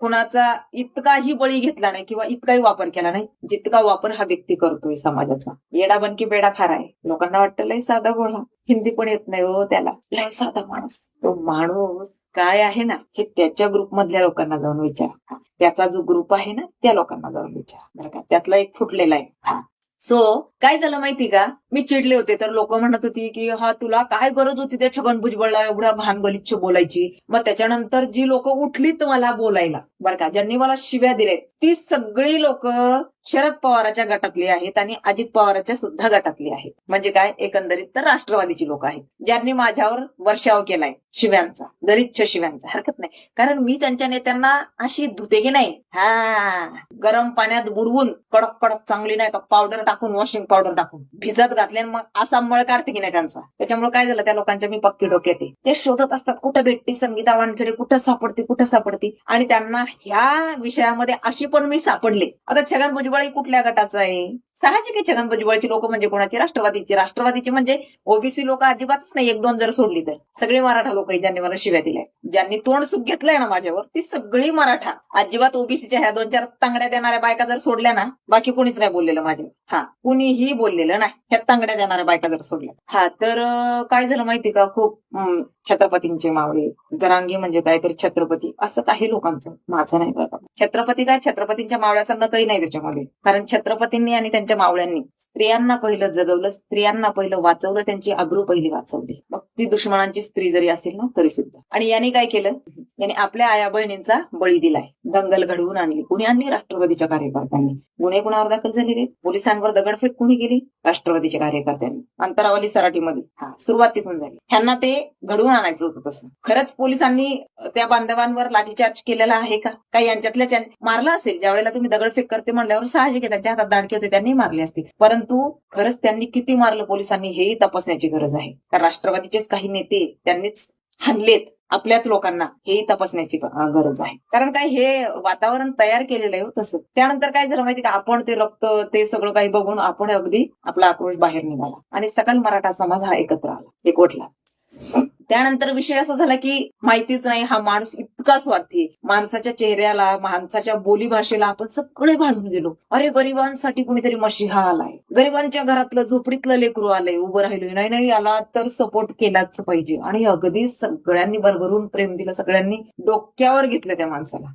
कुणाचा इतकाही बळी घेतला नाही किंवा इतकाही वापर केला नाही जितका वापर हा व्यक्ती करतोय समाजाचा. येडा बनकी बेडा खारा आहे. लोकांना वाटतं लय साधा बोला हिंदी पण येत नाही हो त्याला. लय साधा माणूस. तो माणूस काय आहे ना हे त्याच्या ग्रुप मधल्या लोकांना जाऊन विचार. त्याचा जो ग्रुप आहे ना त्या लोकांना जाऊन विचार. बरं का? त्यातला एक फुटलेला आहे. सो काय झालं माहिती का? मी चिडले होते. तर लोक म्हणत होती की हा तुला काय गरज होती त्या छगन भुजबळला एवढ्या घाण गलिच्छ बोलायची? मग त्याच्यानंतर जी लोक उठलीत मला बोलायला बरं का ज्यांनी मला शिव्या दिल्यात ती सगळी लोक शरद पवाराच्या गटातली आहेत आणि अजित पवाराच्या सुद्धा गटातली आहेत. म्हणजे काय? एकंदरीत तर राष्ट्रवादीची लोक आहेत ज्यांनी माझ्यावर वर्षाव केलाय शिव्यांचा गलिच्छ शिव्यांचा. हरकत नाही. कारण मी त्यांच्या नेत्यांना अशी धुते की नाही. हा गरम पाण्यात बुडवून कडक कडक चांगली नाही का पावडर टाकून वॉशिंग पावडर टाकून भिजत घातले आणि मग असा मळ काढते की नाही त्यांचा. त्याच्यामुळे काय झालं त्या लोकांच्या मी पक्की डोक्यात ते शोधत असतात कुठं भेटते संगीता वानखेडे कुठं सापडते कुठं सापडते? आणि त्यांना ह्या विषयामध्ये अशी पण मी सापडले. आता छगन भुजबळ कुठल्या गटाचं आहे? साहजिक आहे छगन भुजबळची लोक म्हणजे कोणाची? राष्ट्रवादीची. राष्ट्रवादीची म्हणजे ओबीसी लोक अजिबातच नाही एक दोन जर सोडली तर. सगळे मराठा लोक आहे ज्यांनी मला शिव्या दिल्या ज्यांनी तोंड सुख घेतलंय ना माझ्यावर ती सगळी मराठा. अजिबात ओबीसीच्या ह्या दोन चार तांगड्या देणाऱ्या बायका जर सोडल्या ना बाकी कोणीच नाही बोललेलं माझ्यावर. हा कुणीही बोललेलं नाही. ह्या तांगड्या देणाऱ्या बायका जर सोडल्या. हा तर काय झालं माहिती का? खूप छत्रपतींचे मावळे जरांगी म्हणजे काय तर छत्रपती असं काही लोकांचं माझं नाही बरं छत्रपती काय? छत्रपतींच्या मावळ्याचा नकही नाही त्याच्यामध्ये. कारण छत्रपतींनी आणि त्यांच्या मावळ्यांनी स्त्रियांना पहिलं जगवलं स्त्रियांना पहिलं वाचवलं त्यांची अब्रू पहिली वाचवली. मग ती दुश्मनांची स्त्री जरी असेल ना तरी सुद्धा. आणि यांनी काय केलं? याने आपल्या आया बहिणींचा बळी दिलाय. दंगल घडवून आणली. कुणी आणली? राष्ट्रवादीच्या कार्यकर्त्यांनी. गुन्हे कुणावर दाखल झालेले पोलिसांवर दगडफेक कुणी केली? राष्ट्रवादीच्या कार्यकर्त्यांनी. अंतरावली सराटीमध्ये. हा सुरुवात तिथून झाली. ह्यांना ते घडवून आणायचं होतं तसं. खरंच पोलिसांनी त्या बांधवांवर लाठीचार्ज केलेला आहे का? काही यांच्यातल्या मारला असेल ज्या वेळेला तुम्ही दगडफेक करते म्हणल्यावर साहजिक त्यांच्या हातात दाडके होते त्यांनी मारले असतील. परंतु खरंच त्यांनी किती मारलं पोलिसांनी हेही तपासण्याची गरज आहे. कारण राष्ट्रवादीचेच काही नेते त्यांनीच हाणलेत आपल्याच लोकांना हे तपासण्याची गरज आहे. कारण काय हे वातावरण तयार केलेलं आहे हो तसं. त्यानंतर काय झालं माहिती का? आपण ते रक्त ते सगळं काही बघून आपण अगदी आपला आक्रोश बाहेर निघाला. आणि सकल मराठा समाज हा एकत्र आला एकवटला. त्यानंतर विषय असा झाला की माहितीच नाही हा माणूस इतका स्वार्थी माणसाच्या चेहऱ्याला माणसाच्या बोलीभाषेला आपण सगळे भांडून गेलो. अरे गरिबांसाठी कुणीतरी मशिहा आलाय. गरिबांच्या घरातलं झोपडीतलं लेकरू आलंय उभं राहिलोय. नाही नाही आला तर सपोर्ट केलाच पाहिजे. आणि अगदी सगळ्यांनी भरभरून प्रेम दिलं सगळ्यांनी डोक्यावर घेतलं त्या माणसाला.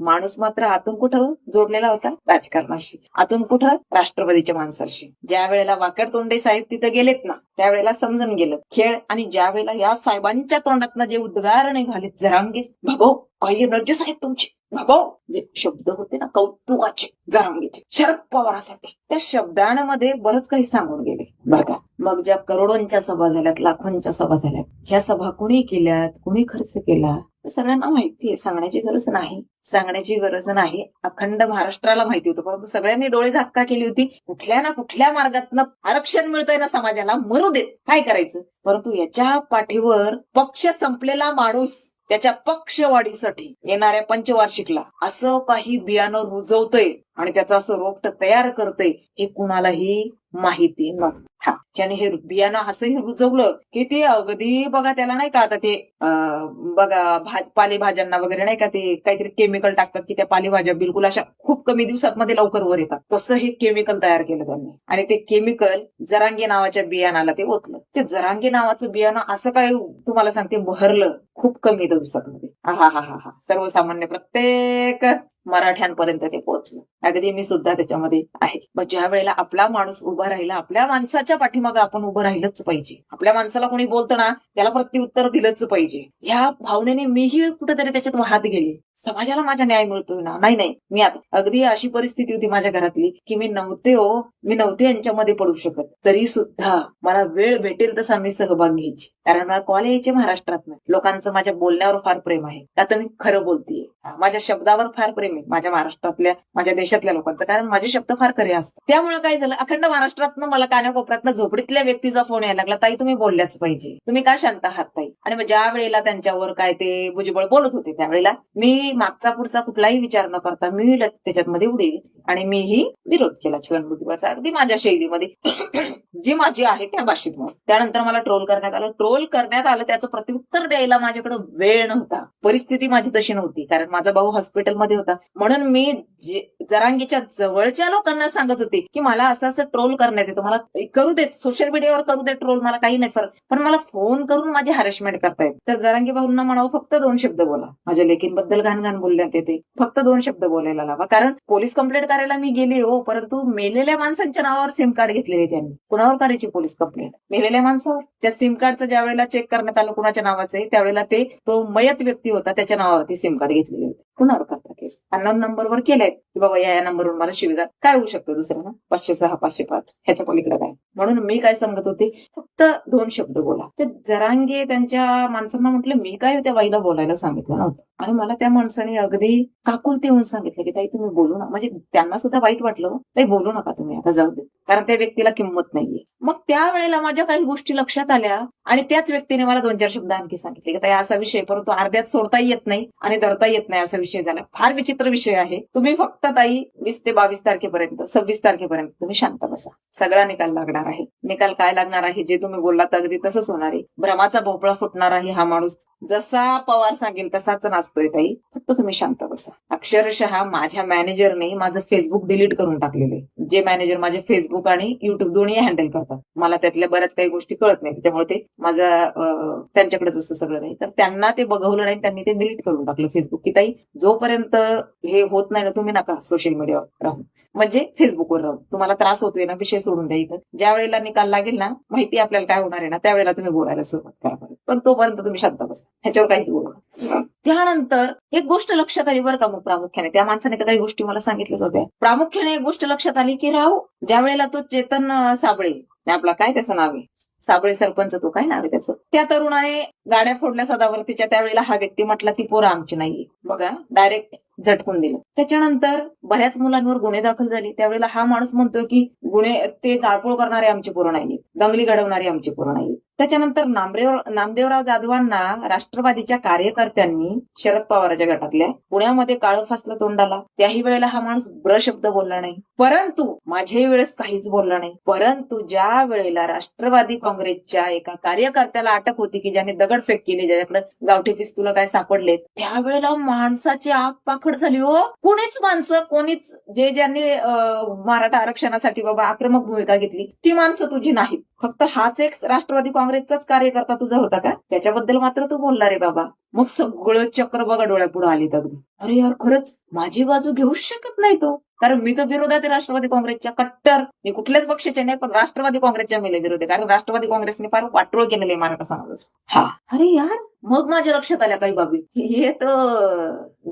माणूस मात्र आतून कुठं जोडलेला होता? राजकारणाशी. आतून कुठं? राष्ट्रवादीच्या माणसाशी. ज्या वेळेला वाकड तोंडे साहेब तिथं गेलेत ना त्यावेळेला समजून गेलं. खेळ आणि ज्या वेळेला या साहेबांच्या तोंडातनं जे उद्गार निघाले जरांगे भाबो काही एनर्जी साहेब तुमची? भाबो जे शब्द होते ना कौतुकाचे जरांगीचे शरद पवारासाठी त्या शब्दांमध्ये बरंच काही सांगून गेले. बरं का मग ज्या करोडोंच्या सभा झाल्यात लाखोंच्या सभा झाल्यात ह्या सभा कुणी केल्यात कुणी खर्च केला सगळ्यांना माहिती आहे. सांगण्याची गरज नाही. सांगण्याची गरज नाही. अखंड महाराष्ट्राला माहिती होतं. परंतु सगळ्यांनी डोळे झाक्का केली होती. कुठल्या ना कुठल्या मार्गातनं आरक्षण मिळतंय ना समाजाला मरू देत काय करायचं? परंतु याच्या पाठीवर पक्ष संपलेला माणूस त्याच्या पक्षवाढीसाठी येणाऱ्या पंचवार्षिकला असं काही बियाणं रुजवतंय आणि त्याचं असं रोपट तयार करतंय हे कुणालाही माहिती नसतं त्याने हे बियाणं असंही रुजवलं की ते अगदी बघा त्याला नाही का आता ते बघा भाज पालेभाज्यांना वगैरे नाही का ते काहीतरी केमिकल टाकतात की त्या पालेभाज्या बिलकुल अशा खूप कमी दिवसात मध्ये लवकर वर येतात. तसं हे केमिकल तयार केलं त्यांनी. आणि ते केमिकल जरांगे नावाच्या बियाणाला ते ओतलं. ते जरांगे नावाचं बियाणं असं काय तुम्हाला सांगते बहरलं खूप कमी दिवसांमध्ये. हा हा हा हा. सर्वसामान्य प्रत्येक मराठ्यांपर्यंत ते पोहोचलं. अगदी मी सुद्धा त्याच्यामध्ये आहे. मग ज्या वेळेला आपला माणूस उभा राहिला आपल्या माणसाच्या पाठीमागे आपण उभं राहिलंच पाहिजे? आपल्या माणसाला कोणी बोलतं ना त्याला प्रत्युत्तर दिलंच पाहिजे. ह्या भावनेने मीही कुठेतरी त्याच्यात वाहत गेले. समाजाला माझा न्याय मिळतोय ना? नाही नाही. मी आता अगदी अशी परिस्थिती होती माझ्या घरातली की मी नव्हते हो मी नव्हते यांच्यामध्ये पडू शकत. तरी सुद्धा मला वेळ भेटेल तसा मी सहभाग घ्यायची. कारण मला कॉल यायचे महाराष्ट्रात लोकांचं माझ्या बोलण्यावर फार प्रेम आहे. का तर मी खरं बोलतीये. माझ्या शब्दावर फार प्रेम आहे. माझ्या महाराष्ट्रातल्या माझ्या देशातल्या लोकांचं. कारण माझे शब्द फार खरे असतात. त्यामुळे काय झालं? अखंड महाराष्ट्रातनं मला कानाकोपऱ्यातनं झोपडीतल्या व्यक्तीचा फोन यायला लागला ताई तुम्ही बोलल्याच पाहिजे. तुम्ही का शांत आहात ताई? आणि मग ज्या वेळेला त्यांच्यावर काय ते भुजबळ बोलत होते त्यावेळेला मी मागचा पुढचा कुठलाही विचार न करता मी त्याच्यात त्याच्यातमध्ये उडी घेतली. आणि मीही विरोध केला छगन भुजबळचा अगदी माझ्या शैलीमध्ये. जी माझी आहे त्या भाषेत मग. त्यानंतर मला ट्रोल करण्यात आलं. ट्रोल करण्यात आलं त्याचं प्रत्युत्तर द्यायला माझ्याकडे वेळ नव्हता. परिस्थिती माझी तशी नव्हती कारण माझा भाऊ हॉस्पिटलमध्ये होता. म्हणून मी जे- जरांगीच्या जवळच्या लोकांना सांगत होते की मला असं असं ट्रोल करण्यात येतं. मला करू देत सोशल मीडियावर करू देत ट्रोल मला काही नाही फरक. पण मला फोन करून माझी हॅरेसमेंट करतायत. तर जरांगी भाऊंना म्हणावं फक्त दोन शब्द बोला. माझ्या लेकींबद्दल घाण घाण बोलण्यात येते. फक्त दोन शब्द बोलायला लावा. कारण पोलीस कंप्लेंट करायला मी गेले हो परंतु मेलेल्या माणसांच्या नावावर सिम कार्ड घेतलेले त्यांनी. कुणावर करायची पोलीस कंप्लेंट मेलेल्या माणसावर? त्या सिम कार्डचं ज्या वेळेला चेक करण्यात आलं कुणाच्या नावाचं आहे त्यावेळेला ते तो मयत व्यक्ती होता त्याच्या नावावरती सिम कार्ड घेतलेले होते. कुणावर करता केस अननोन नंबरवर केलाय. की बाबा या या नंबरवर मला शिवीगाळ. काय होऊ शकतं दुसरं ना पाचशे सहा पाचशे पाच. ह्याच्या पलीकडे काय? म्हणून मी काय सांगत होते फक्त दोन शब्द बोला. ते जरांगे त्यांच्या माणसांना म्हटलं मी काय त्या बाईला बोलायला सांगितलं नव्हतं. आणि मला त्या माणसाने अगदी काकुलते होऊन सांगितलं की ताई तुम्ही बोलू नका. म्हणजे त्यांना सुद्धा वाईट वाटलं ताई बोलू नका तुम्ही आता जाऊ दे. कारण त्या व्यक्तीला किंमत नाहीये. मग त्यावेळेला माझ्या काही गोष्टी लक्षात आल्या आणि त्याच व्यक्तीने मला दोन चार शब्द आणखी सांगितले की ताई असा विषय परंतु अर्ध्यात सोडता येत नाही आणि धरता येत नाही असा विषय झाला. फार विचित्र विषय आहे. तुम्ही फक्त ताई वीस ते बावीस तारखेपर्यंत सव्वीस तारखेपर्यंत तुम्ही शांत बसा. सगळा निकाल लागणार आहे. निकाल काय लागणार आहे? जे तुम्ही बोललात अगदी तसंच होणार आहे. भ्रमाचा भोपळा फुटणार आहे हा माणूस. जसा पवार सांगेल तसाच नाचतोय ताई. फक्त तुम्ही शांत बसा. अक्षरशः माझ्या मॅनेजरने माझं फेसबुक डिलीट करून टाकलेले जे मॅनेजर माझे फेसबुक आणि युट्यूब दोन्ही हँडल करतात. मला त्यातल्या बऱ्याच काही गोष्टी कळत नाही. त्याच्यामुळे ते माझं त्यांच्याकडे त्यांच्याकडेच असं सगळं नाही. तर त्यांना ते बघवलं नाही त्यांनी ते डिलीट करून टाकलं फेसबुक की ताई जोपर्यंत हे होत नाही ना तुम्ही नका सोशल मीडियावर राहू. म्हणजे फेसबुकवर राहू. तुम्हाला त्रास होतोय ना विषय सोडून द्या इथं. ज्या वेळेला निकाल लागेल ना माहिती आपल्याला काय होणार आहे ना त्यावेळेला तुम्ही बोलायला सुरुवात करा पण तोपर्यंत तुम्ही शांत बसा. ह्याच्यावर काहीच बोलू त्यानंतर एक गोष्ट लक्षात आली बरं का मग प्रामुख्याने. त्या माणसाने तर काही गोष्टी मला सांगितल्याच होत्या. प्रामुख्याने एक गोष्ट लक्षात आली की राव ज्या वेळेला तो चेतन साबळे आपला काय त्याचं नाव आहे? साबळे सरपंच तो काय नाव आहे त्याचं? त्या तरुणाने गाड्या फोडल्या सदावरतीच्या त्यावेळेला हा व्यक्ती म्हटला ती पोरं आमची नाहीये. बघा डायरेक्ट झटकून दिलं. त्याच्यानंतर बऱ्याच मुलांवर गुन्हे दाखल झाले. त्यावेळेला हा माणूस म्हणतोय की गुन्हे ते जाळपोळ करणारे आमची पोरं नाहीयेत. दंगली घडवणारे आमची पोरं नाहीयेत. त्याच्यानंतर नामदेव नामदेवराव जाधवांना राष्ट्रवादीच्या कार्यकर्त्यांनी शरद पवाराच्या गटातल्या पुण्यामध्ये काळं फासलं तोंडाला. त्याही वेळेला हा माणूस ब्र शब्द बोलला नाही. परंतु माझ्याही वेळेस काहीच बोलला नाही. परंतु ज्या वेळेला राष्ट्रवादी काँग्रेसच्या एका कार्यकर्त्याला अटक होती की ज्याने दगडफेक केली ज्याच्याकडे गावठी पिस्तुलं काय सापडलेत त्यावेळेला माणसाची आग पाखड झाली हो. कोणीच माणसं कोणीच जे ज्यांनी मराठा आरक्षणासाठी बाबा आक्रमक भूमिका घेतली ती माणसं तुझी नाहीत. फक्त हाच एक राष्ट्रवादी काँग्रेसचाच कार्यकर्ता तुझा होता का? त्याच्याबद्दल मात्र तू बोलला रे बाबा. मग सगळं चक्र बघा डोळ्यापुढे आली अगदी. अरे यार खरंच माझी बाजू घेऊच शकत नाही तो. कारण मी तर विरोधात आहे राष्ट्रवादी काँग्रेसच्या कट्टर. मी कुठल्याच पक्षाचे नाही पण राष्ट्रवादी काँग्रेसच्या मेले विरोध आहे कारण राष्ट्रवादी काँग्रेसने फार वाटोळ केलेले मराठा समाजाचं हा. अरे यार मग माझ्या लक्षात आल्या काही बाबी. ये तो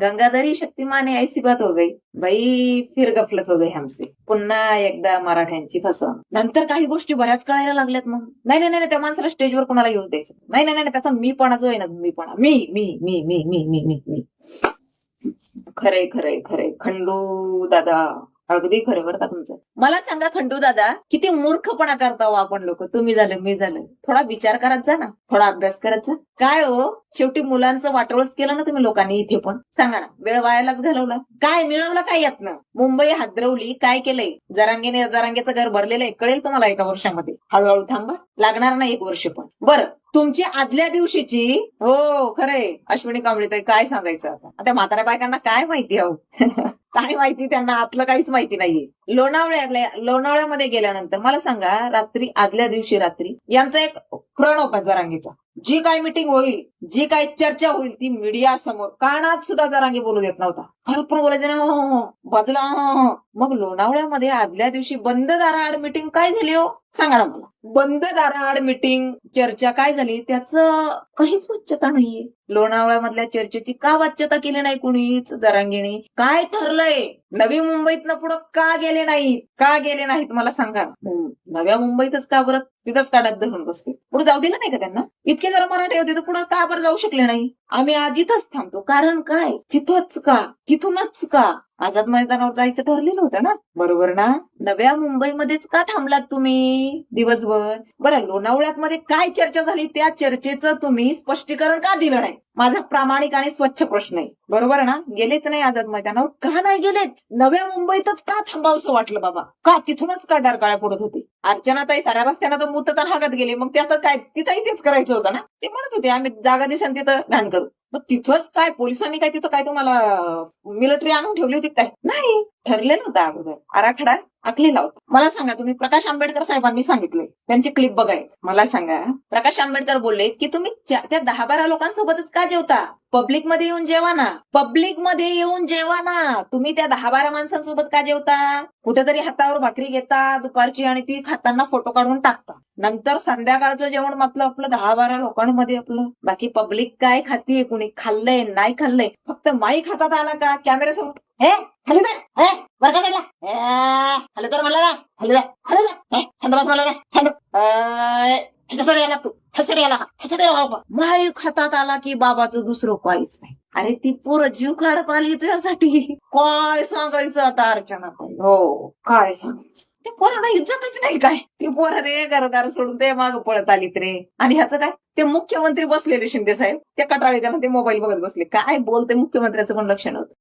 गंगाधरी शक्तिमान ऐसी बात हो गई. बाई फिर गफलत हो गई हमसे. पुन्हा एकदा मराठ्यांची फसवण नंतर काही गोष्टी बऱ्याच कळायला लागल्यात मग. नाही नाही नाही त्या माणसाला स्टेजवर कोणाला येऊ द्यायचं? नाही नाही नाही त्याचा मीपणा जो आहे ना मीपणा मी मी मी मी मी मी मी मी. खरंय खरंय खरंय. खंडू दादा. अगदी खरं बरं का तुमचं. मला सांगा खंडू दादा किती मूर्खपणा करता हो आपण लोक? तुम्ही झालं मी झालं. थोडा विचार करत जा ना. थोडा अभ्यास करत जा. काय हो? शेवटी मुलांचं वाटोळच केलं ना तुम्ही लोकांनी इथे पण. सांगा ना वेळ वायालाच घालवला. काय मिळवलं काय यातनं? मुंबई हादरवली काय केलंय? जरांगेने जरांगेचं घर भरलेलं आहे कळेल तुम्हाला एका वर्षामध्ये. हळूहळू थांबा लागणार नाही एक वर्ष पण. बरं. तुमची आदल्या दिवशीची हो खरंय. अश्विनी कांबळे काय सांगायचं आता? आता म्हाताऱ्या बायकांना काय माहिती हो? काय माहिती त्यांना? आतलं काहीच माहिती नाहीये. लोणावळ्यातल्या लोणावळ्यामध्ये गेल्यानंतर मला सांगा रात्री आदल्या दिवशी रात्री यांचा एक प्रण होता जरांगीचा. जी काय मिटिंग होईल जी काय चर्चा होईल ती मीडिया समोर कानात सुद्धा जरांगी बोलू देत नव्हता. पण बोलायचं ना हो, हो, हो. बाजूला. मग लोणावळ्यामध्ये आदल्या दिवशी बंद दाराआड मिटिंग काय झाली हो? सांगा ना मला. बंद दाराआड मिटिंग चर्चा काय झाली? त्याचं काहीच वाच्यता नाहीये. लोणावळ्यामधल्या चर्चेची का वाच्यता केली नाही कुणीच जरांगीणी? काय ठरलंय? नवी मुंबईतनं पुढं का गेले नाहीत? का गेले नाहीत? मला सांगा नव्या मुंबईतच का बरं? तिथंच का डग धरून बसले. पुढे जाऊ दिलं नाही का त्यांना? इतके जरा मराठी होते तर पुढे का बरं जाऊ शकले नाही? आम्ही आज इथंच थांबतो. कारण काय? तिथंच का? तिथूनच का? आझाद मैदानावर जायचं ठरलेलं होतं ना? बरोबर ना? नव्या मुंबईमध्येच का थांबलात तुम्ही दिवसभर? बरं लोणावळ्यात मध्ये काय चर्चा झाली? त्या चर्चेचं तुम्ही स्पष्टीकरण का दिलं नाही? माझा प्रामाणिक आणि स्वच्छ प्रश्न आहे. बरोबर ना? गेलेच नाही आझाद मैदानावर? का नाही गेलेत? नव्या मुंबईतच का थांबावसं वाटलं बाबा? का तिथूनच का डरकाळ्या पडत होती? अर्चनाताई साऱ्या रस्त्यानं तर मुतता हागत गेले. मग ते आता काय? तिथंही तेच करायचं होतं ना? ते म्हणत होते आम्ही जागा दिसन तिथं घाण करू. मग तिथंच काय पोलिसांनी काय तिथं काय तुम्हाला मिलिटरी आणून ठेवली होती काय? नाही. ठरलेलं होतं अगोदर. आराखडा आखलेला होता. मला सांगा तुम्ही प्रकाश आंबेडकर साहेबांनी सांगितले त्यांची क्लिप बघाय मला सांगा. प्रकाश आंबेडकर बोलले की तुम्ही त्या दहा बारा लोकांसोबतच का जेवता? पब्लिकमध्ये येऊन जेवा ना. पब्लिकमध्ये येऊन जेवा ना. तुम्ही त्या दहा बारा माणसांसोबत का जेवता? कुठेतरी हातावर भाकरी घेता दुपारची आणि ती खाताना फोटो काढून टाकता. नंतर संध्याकाळचं जेवण म्हटलं आपलं दहा बारा लोकांमध्ये आपलं. बाकी पब्लिक काय खातीये? कुणी खाल्लंय? नाही खाल्लंय? फक्त माई खातात आला का? कॅमेऱ्यासमोर हे खाली बरं का खाली तर म्हणलं ना. खाली दे. खाली दे. थंड बस म्हणलं ना. थंड अय, ह्याच्यासाठी आला तू. हातात आला की बाबाचं दुसरं काहीच नाही. अरे ती पोरं जीव काढत आली तुझ्यासाठी काय सांगायचं आता अर्चना हो. काय सांगायचं? ते पोरांना इज्जतच नाही काय? ती पोरं रे घरदार सोडून ते माग पळत आलीत रे. आणि ह्याचं काय? ते मुख्यमंत्री बसलेले शिंदे साहेब. त्या कटाळे त्यांना ते मोबाईल बघत बसले. काय बोलते मुख्यमंत्र्याचं पण लक्ष नव्हतं